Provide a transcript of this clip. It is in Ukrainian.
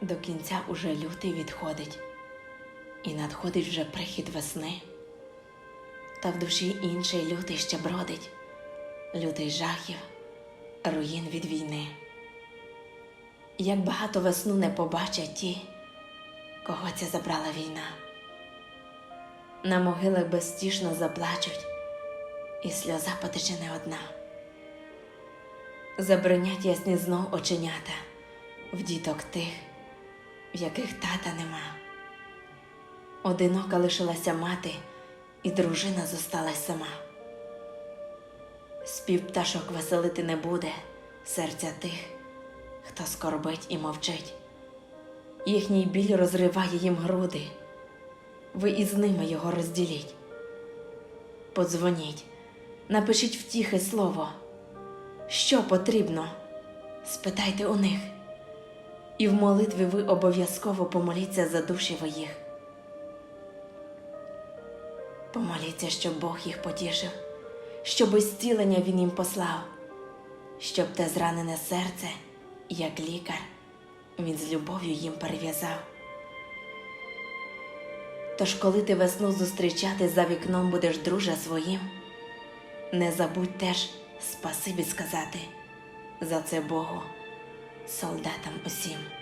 До кінця уже лютий відходить, і надходить вже прихід весни. Та в душі інший лютий ще бродить, лютий жахів, руїн від війни. Як багато весну не побачать ті, кого ця забрала війна. На могилах безстішно заплачуть, і сльоза потече не одна. Забронять ясні знов оченята в діток тих, в яких тата нема. Одинока лишилася мати, і дружина зосталась сама. Спів пташок веселити не буде серця тих, хто скорбить і мовчить. Їхній біль розриває їм груди. Ви із ними його розділіть. Подзвоніть, напишіть втіхи слово. Що потрібно? Спитайте у них. І в молитві ви обов'язково помоліться за душі ви їх. Помоліться, щоб Бог їх потішив, щоб зцілення Він їм послав, щоб те зранене серце, як лікар, він з любов'ю їм перев'язав. Тож, коли ти весну зустрічати за вікном будеш друже своїм, не забудь теж спасибі сказати за це Богу, солдатам усім.